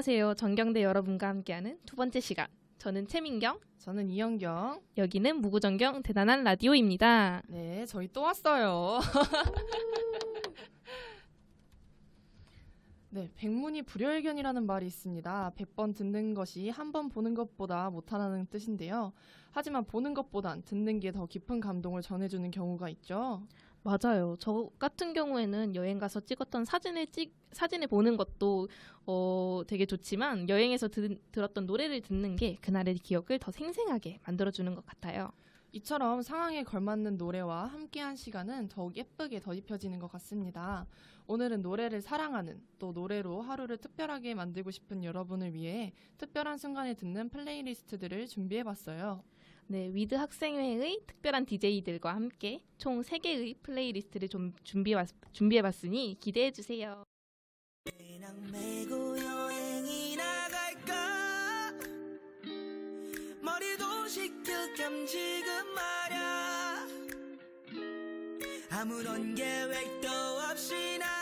안녕하세요. 전경대 여러분과 함께하는 두 번째 시간. 저는 최민경. 저는 이영경. 여기는 무구전경 대단한 라디오입니다. 네, 저희 또 왔어요. 네, 백문이 불여일견이라는 말이 있습니다. 100번 듣는 것이 한 번 보는 것보다 못하다는 뜻인데요. 하지만 보는 것보단 듣는 게 더 깊은 감동을 전해주는 경우가 있죠. 맞아요. 저 같은 경우에는 여행 가서 찍었던 사진을 찍 사진을 보는 것도 어 되게 좋지만 여행에서 들, 들었던 노래를 듣는 게 그날의 기억을 더 생생하게 만들어 주는 것 같아요. 이처럼 상황에 걸맞는 노래와 함께한 시간은 더욱 예쁘게 더 입혀지는 것 같습니다. 오늘은 노래를 사랑하는 또 노래로 하루를 특별하게 만들고 싶은 여러분을 위해 특별한 순간에 듣는 플레이리스트들을 준비해봤어요. 네, 위드 학생회의 특별한 DJ들과 함께 총 3개의 플레이리스트를 좀 준비해 준비해 봤으니 기대해 주세요. 아무런 계획도 없이 나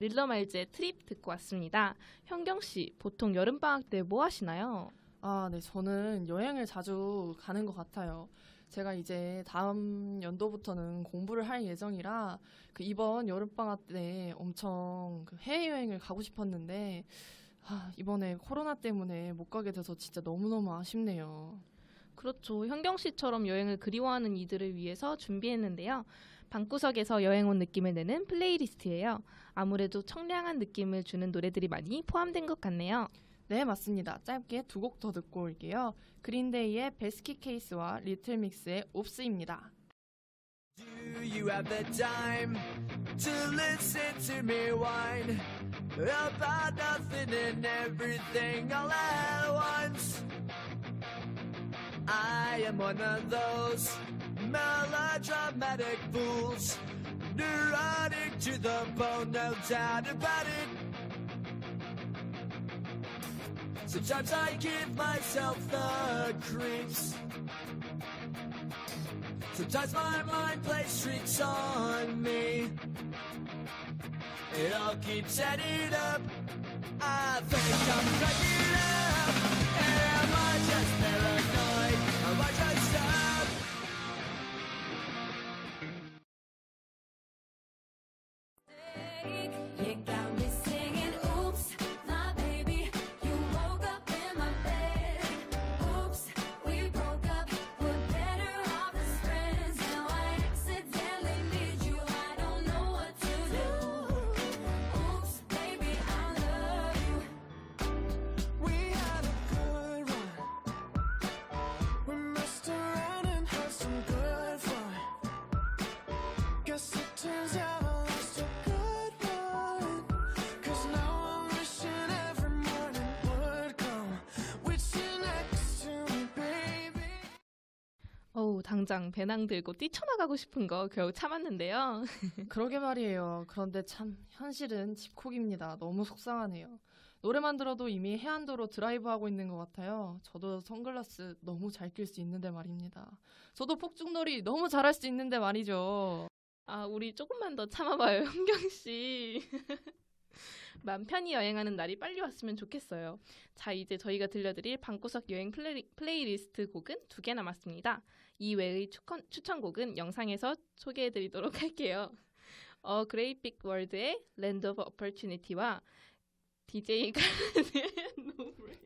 릴러말즈의 트립 듣고 왔습니다. 현경 씨, 보통 여름 방학 때 뭐 하시나요? 아, 네, 저는 여행을 자주 가는 것 같아요. 제가 이제 다음 연도부터는 공부를 할 예정이라 그 이번 여름방학 때 엄청 그 해외여행을 가고 싶었는데 아, 이번에 코로나 때문에 못 가게 돼서 진짜 너무너무 아쉽네요. 그렇죠. 현경 씨처럼 여행을 그리워하는 이들을 위해서 준비했는데요. 방구석에서 여행 온 느낌을 내는 플레이리스트예요. 아무래도 청량한 느낌을 주는 노래들이 많이 포함된 것 같네요. 네, 맞습니다. 짧게 두 곡 더 듣고 올게요. 그린데이의 베스키 케이스와 리틀 믹스의 옵스입니다. Do you have the time to listen to me whine about nothing and everything all at once? I am one of those melodramatic fools, neurotic to the bone, no doubt about it. Sometimes I give myself the creeps. Sometimes my mind plays tricks on me. It all keeps adding up. I think I'm cracking up. Am I just paranoid? 어우, 당장 배낭 들고 뛰쳐나가고 싶은 거 겨우 참았는데요. 그러게 말이에요. 그런데 참 현실은 집콕입니다. 너무 속상하네요. 노래만 들어도 이미 해안도로 드라이브하고 있는 것 같아요. 저도 선글라스 너무 잘 낄 수 있는데 말입니다. 저도 폭죽놀이 너무 잘할 수 있는데 말이죠. 아, 우리 조금만 더 참아봐요, 현경 씨. 맘 편히 여행하는 날이 빨리 왔으면 좋겠어요. 자, 이제 저희가 들려드릴 방구석 여행 플레이, 플레이리스트 곡은 두 개 남았습니다. 이 외의 추천, 추천곡은 영상에서 소개해드리도록 할게요. 어, 그레이픽 월드의 랜드 오브 어퍼튜니티와 DJ 가르의 노브레인.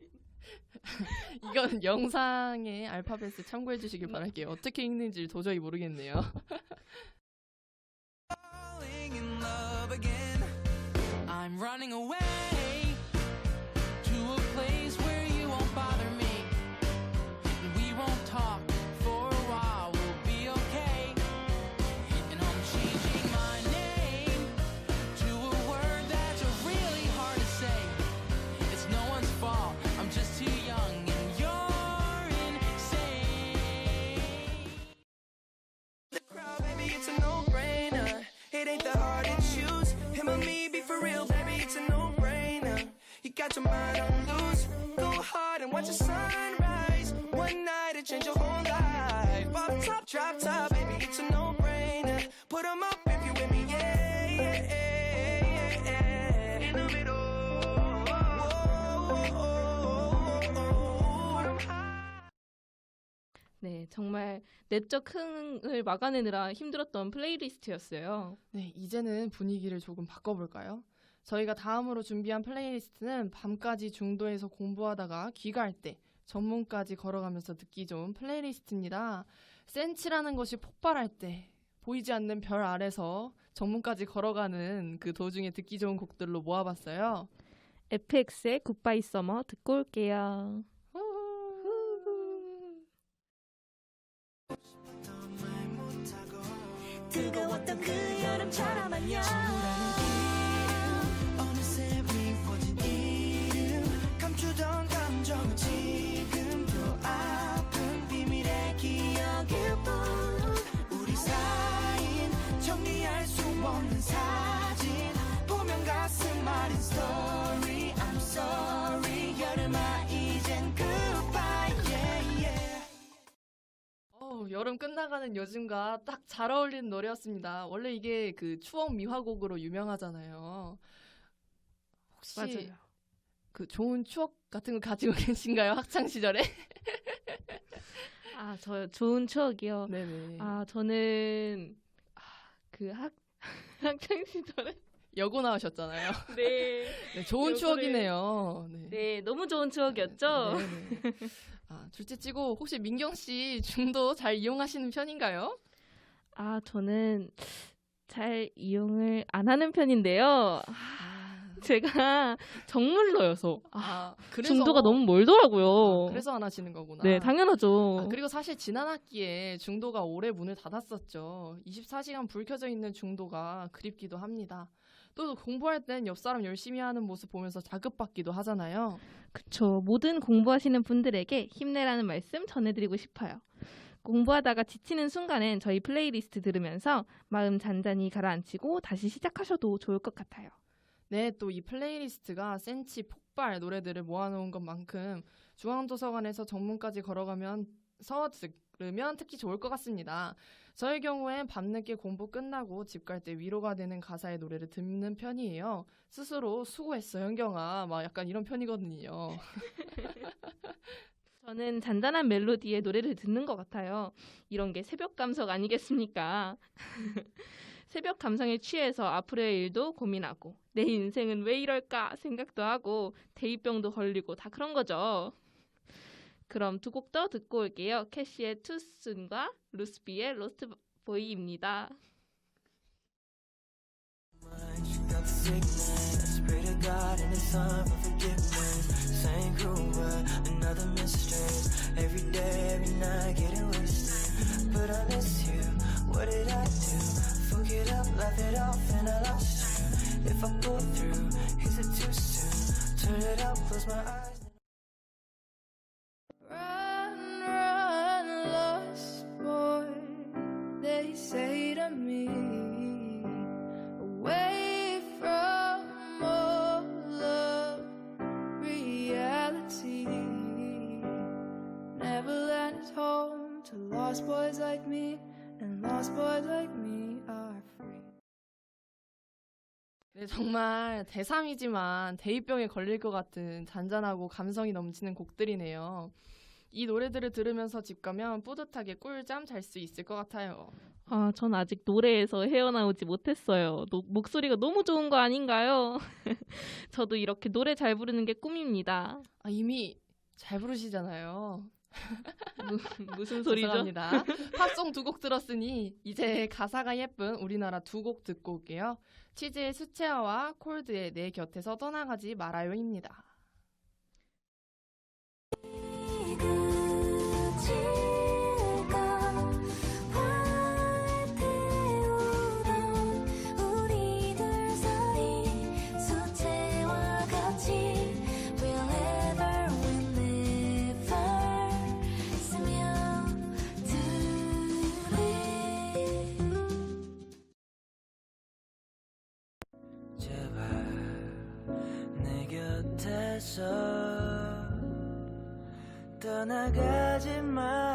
이건 영상의 알파벳을 참고해 주시길 바랄게요. 어떻게 읽는지 도저히 모르겠네요. I'm running away It ain't that hard to choose. Him or me, be for real, baby, it's a no-brainer. You got your mind on loose. Go hard and watch the sunrise. One night it change your whole life. Pop top, drop top, baby, it's a no-brainer. Put 'em up 네, 정말 내적 흥을 막아내느라 힘들었던 플레이리스트였어요. 네, 이제는 분위기를 조금 바꿔볼까요? 저희가 다음으로 준비한 플레이리스트는 밤까지 중도에서 공부하다가 귀가할 때 전문까지 걸어가면서 듣기 좋은 플레이리스트입니다. 센치라는 것이 폭발할 때 보이지 않는 별 아래서 전문까지 걸어가는 그 도중에 듣기 좋은 곡들로 모아봤어요. FX의 굿바이 서머 듣고 올게요. 뜨거웠던 그 여름처럼 안녕. 어느새 미워진 이름 감추던 감정은 지금도 아픈 비밀의 기억일 뿐. 우리 사인 정리할 수 없는 사진 보면 가슴 아린 story I'm sorry 여름 끝나가는 요즘과 딱 잘 어울리는 노래였습니다. 원래 이게 그 추억 미화곡으로 유명하잖아요. 혹시 그 좋은 추억 같은 거 가지고 계신가요? 학창 시절에? 아, 저 좋은 추억이요. 네네. 아, 저는 아, 그 학, 학창 시절에 여고 나오셨잖아요. 네. 네, 좋은 요거를- 추억이네요. 네. 네, 너무 좋은 추억이었죠? 네네. 아, 둘째 치고 혹시 민경 씨 중도 잘 이용하시는 편인가요? 아, 저는 잘 이용을 안 하는 편인데요. 아, 제가 정물로여서 아 그래서 중도가 너무 멀더라고요. 아, 그래서 안 하시는 거구나. 네, 당연하죠. 아, 그리고 사실 지난 학기에 중도가 올해 문을 닫았었죠. 24시간 불 켜져 있는 중도가 그립기도 합니다. 또 공부할 땐 옆 사람 열심히 하는 모습 보면서 자극받기도 하잖아요. 그쵸. 모든 공부하시는 분들에게 힘내라는 말씀 전해드리고 싶어요. 공부하다가 지치는 순간엔 저희 플레이리스트 들으면서 마음 잔잔히 가라앉히고 다시 시작하셔도 좋을 것 같아요. 네, 또 이 플레이리스트가 센치 폭발 노래들을 모아놓은 것만큼 중앙도서관에서 전문까지 걸어가면 서 들으면 특히 좋을 것 같습니다. 저의 경우엔 밤늦게 공부 끝나고 집 갈 때 위로가 되는 가사의 노래를 듣는 편이에요. 스스로 수고했어, 현경아. 막 약간 이런 편이거든요. 저는 잔잔한 멜로디의 노래를 듣는 것 같아요. 이런 게 새벽 감성 아니겠습니까? 새벽 감성에 취해서 앞으로의 일도 고민하고 내 인생은 왜 이럴까 생각도 하고 대입병도 걸리고 다 그런 거죠. 그럼 두 곡 더 듣고 올게요. 캐시의 투순과 루스비의 로스트 보이입니다. 정말 대삼이지만 대입병에 걸릴 것 같은 잔잔하고 감성이 넘치는 곡들이네요. 이 노래들을 들으면서 집 가면 뿌듯하게 꿀잠 잘 수 있을 것 같아요. 아, 전 아직 노래에서 헤어나오지 못했어요. 노- 목소리가 너무 좋은 거 아닌가요? 저도 이렇게 노래 잘 부르는 게 꿈입니다. 아, 이미 잘 부르시잖아요. 무, 무슨 소리죠? 죄송합니다. 팝송 두 곡 들었으니 이제 가사가 예쁜 우리나라 두 곡 듣고 올게요. 치즈의 수채화와 콜드의 내 곁에서 떠나가지 말아요입니다. 떠나가지 말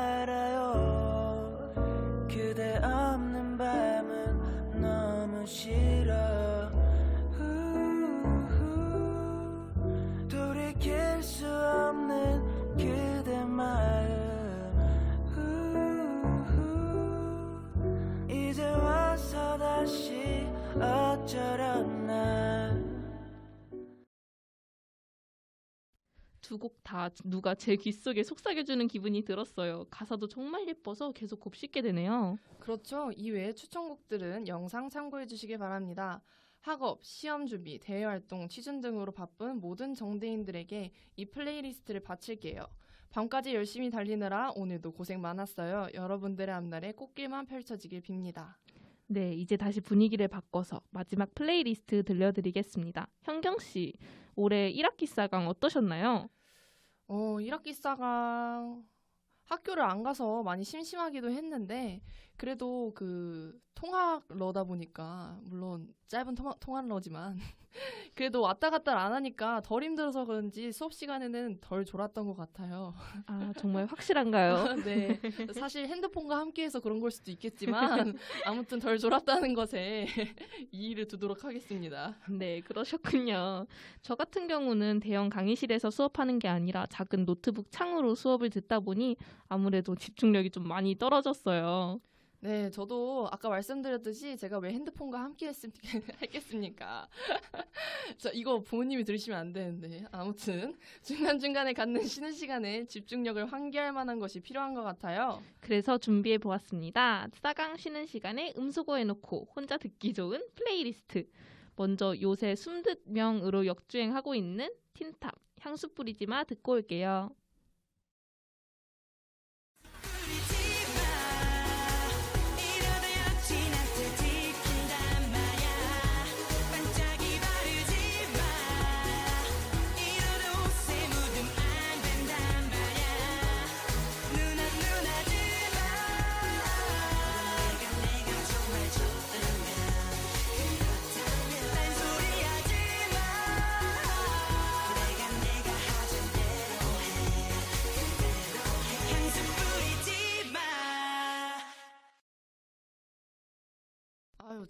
두 곡 다 누가 제귀 속에 속삭여주는 기분이 들었어요. 가사도 정말 예뻐서 계속 곱씹게 되네요. 그렇죠. 이외에 추천곡들은 영상 참고해 주시기 바랍니다. 학업, 시험 준비, 대외 활동, 취준 등으로 바쁜 모든 정대인들에게 이 플레이리스트를 바칠게요. 밤까지 열심히 달리느라 오늘도 고생 많았어요. 여러분들의 앞날에 꽃길만 펼쳐지길 빕니다. 네, 이제 다시 분위기를 바꿔서 마지막 플레이리스트 들려드리겠습니다. 현경 씨, 올해 1학기 4강 어떠셨나요? 어, 1학기 싸강 학교를 안 가서 많이 심심하기도 했는데 그래도 그 통학러다 보니까 물론 짧은 통학, 통학러지만 그래도 왔다 갔다 안 하니까 덜 힘들어서 그런지 수업 시간에는 덜 졸았던 것 같아요. 아, 정말 확실한가요? 네. 사실 핸드폰과 함께해서 그런 걸 수도 있겠지만 아무튼 덜 졸았다는 것에 이의를 두도록 하겠습니다. 네, 그러셨군요. 저 같은 경우는 대형 강의실에서 수업하는 게 아니라 작은 노트북 창으로 수업을 듣다 보니 아무래도 집중력이 좀 많이 떨어졌어요. 네, 저도 아까 말씀드렸듯이 제가 왜 핸드폰과 함께 했겠습니까? 저 이거 부모님이 들으시면 안 되는데. 아무튼 중간중간에 갖는 쉬는 시간에 집중력을 환기할 만한 것이 필요한 것 같아요. 그래서 준비해 보았습니다. 싸강 쉬는 시간에 음소거 해놓고 혼자 듣기 좋은 플레이리스트. 먼저 요새 숨듣명으로 역주행하고 있는 틴탑 향수 뿌리지 마 듣고 올게요.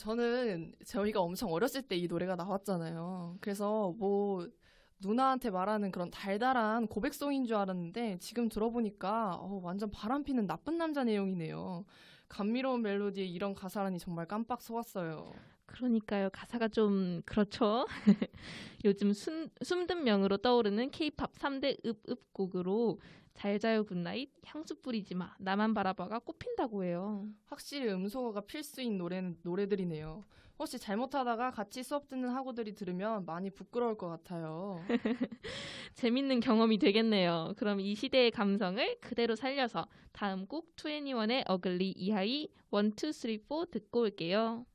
저는 저희가 엄청 어렸을 때 이 노래가 나왔잖아요. 그래서 뭐 누나한테 말하는 그런 달달한 고백송인 줄 알았는데 지금 들어보니까 어, 완전 바람피는 나쁜 남자 내용이네요. 감미로운 멜로디에 이런 가사라니 정말 깜빡 속았어요. 그러니까요. 가사가 좀 그렇죠. 요즘 숨, 숨든 명으로 떠오르는 K-팝 3대 읍읍 곡으로 잘 자요 굿나잇, 향수 뿌리지 마, 나만 바라봐가 꼽힌다고 해요. 확실히 음소거가 필수인 노래는 노래들이네요. 혹시 잘못하다가 같이 수업 듣는 학우들이 들으면 많이 부끄러울 것 같아요. 재밌는 경험이 되겠네요. 그럼 이 시대의 감성을 그대로 살려서 다음 곡 2NE1의 어글리 이하이 1, 2, 3, 4 듣고 올게요.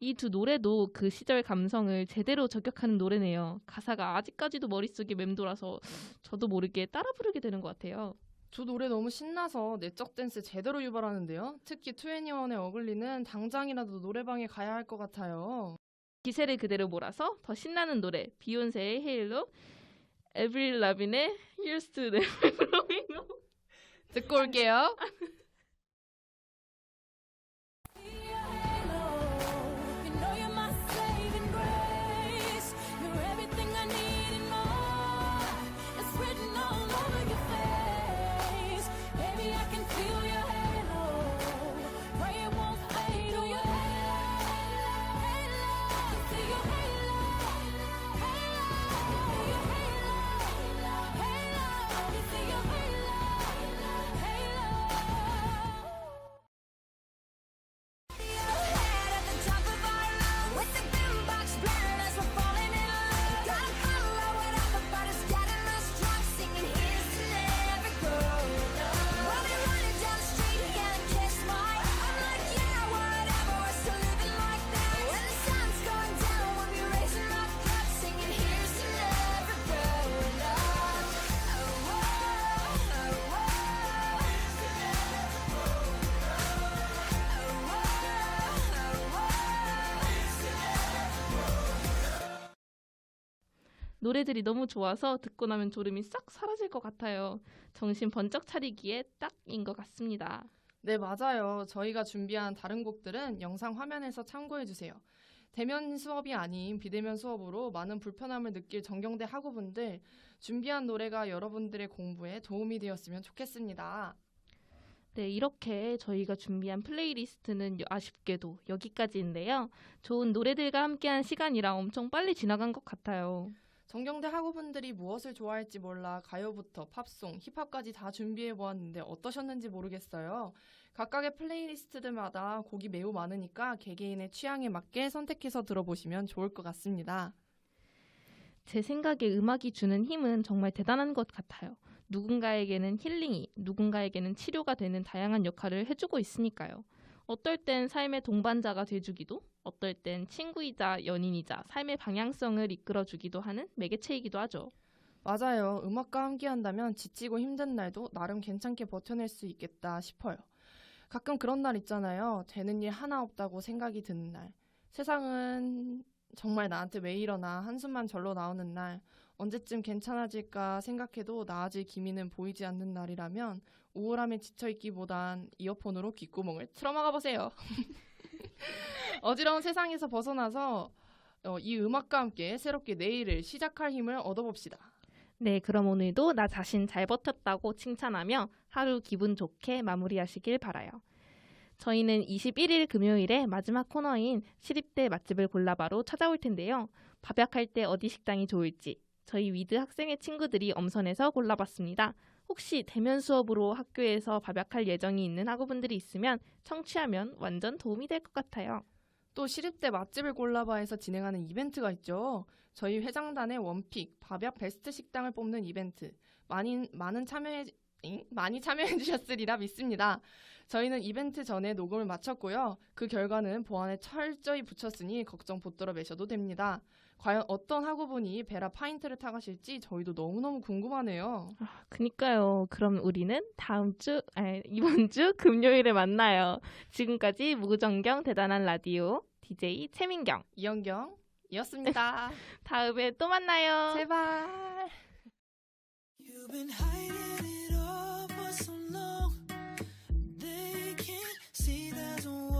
이 두 노래도 그 시절 감성을 제대로 저격하는 노래네요. 가사가 아직까지도 머릿속에 맴돌아서 저도 모르게 따라 부르게 되는 것 같아요. 저 노래 너무 신나서 내적 댄스 제대로 유발하는데요. 특히 2NE1의 어글리는 당장이라도 노래방에 가야 할 것 같아요. 기세를 그대로 몰아서 더 신나는 노래 비욘세의 헤일로 에브릴 라빈의 Here's to Growing Up 듣고 올게요. 노래들이 너무 좋아서 듣고 나면 졸음이 싹 사라질 것 같아요. 정신 번쩍 차리기에 딱인 것 같습니다. 네, 맞아요. 저희가 준비한 다른 곡들은 영상 화면에서 참고해 주세요. 대면 수업이 아닌 비대면 수업으로 많은 불편함을 느낄 전경대 학우분들 준비한 노래가 여러분들의 공부에 도움이 되었으면 좋겠습니다. 네, 이렇게 저희가 준비한 플레이리스트는 여- 아쉽게도 여기까지인데요. 좋은 노래들과 함께한 시간이라 엄청 빨리 지나간 것 같아요. 전경대 학우분들이 무엇을 좋아할지 몰라 가요부터 팝송, 힙합까지 다 준비해 보았는데 어떠셨는지 모르겠어요. 각각의 플레이리스트들마다 곡이 매우 많으니까 개개인의 취향에 맞게 선택해서 들어보시면 좋을 것 같습니다. 제 생각에 음악이 주는 힘은 정말 대단한 것 같아요. 누군가에게는 힐링이, 누군가에게는 치료가 되는 다양한 역할을 해주고 있으니까요. 어떨 땐 삶의 동반자가 돼주기도, 어떨 땐 친구이자 연인이자 삶의 방향성을 이끌어주기도 하는 매개체이기도 하죠. 맞아요. 음악과 함께 한다면 지치고 힘든 날도 나름 괜찮게 버텨낼 수 있겠다 싶어요. 가끔 그런 날 있잖아요. 되는 일 하나 없다고 생각이 드는 날. 세상은 정말 나한테 왜 이러나 한숨만 절로 나오는 날. 언제쯤 괜찮아질까 생각해도 나아질 기미는 보이지 않는 날이라면 우울함에 지쳐있기보단 이어폰으로 귓구멍을 틀어막아 보세요. 어지러운 세상에서 벗어나서 어, 이 음악과 함께 새롭게 내일을 시작할 힘을 얻어봅시다. 네, 그럼 오늘도 나 자신 잘 버텼다고 칭찬하며 하루 기분 좋게 마무리하시길 바라요. 저희는 21일 금요일에 마지막 코너인 시립대 맛집을 골라봐로 찾아올 텐데요. 밥약할 때 어디 식당이 좋을지 저희 위드 학생의 친구들이 엄선해서 골라봤습니다. 혹시 대면 수업으로 학교에서 밥약할 예정이 있는 학우분들이 있으면 청취하면 완전 도움이 될 것 같아요. 또 시립 대 맛집을 골라봐에서 진행하는 이벤트가 있죠. 저희 회장단의 원픽 밥약 베스트 식당을 뽑는 이벤트 많이 많은 참여해 잉? 많이 참여해 주셨으리라 믿습니다. 저희는 이벤트 전에 녹음을 마쳤고요. 그 결과는 보안에 철저히 붙였으니 걱정 붙들어 매셔도 됩니다. 과연 어떤 학우분이 베라 파인트를 타가실지 저희도 너무너무 궁금하네요. 그니까요. 그럼 우리는 다음 주, 아니, 이번 주 금요일에 만나요. 지금까지 무정경 대단한 라디오 DJ 최민경. 이영경이었습니다. 다음에 또 만나요. 제발. You've been hiding doesn't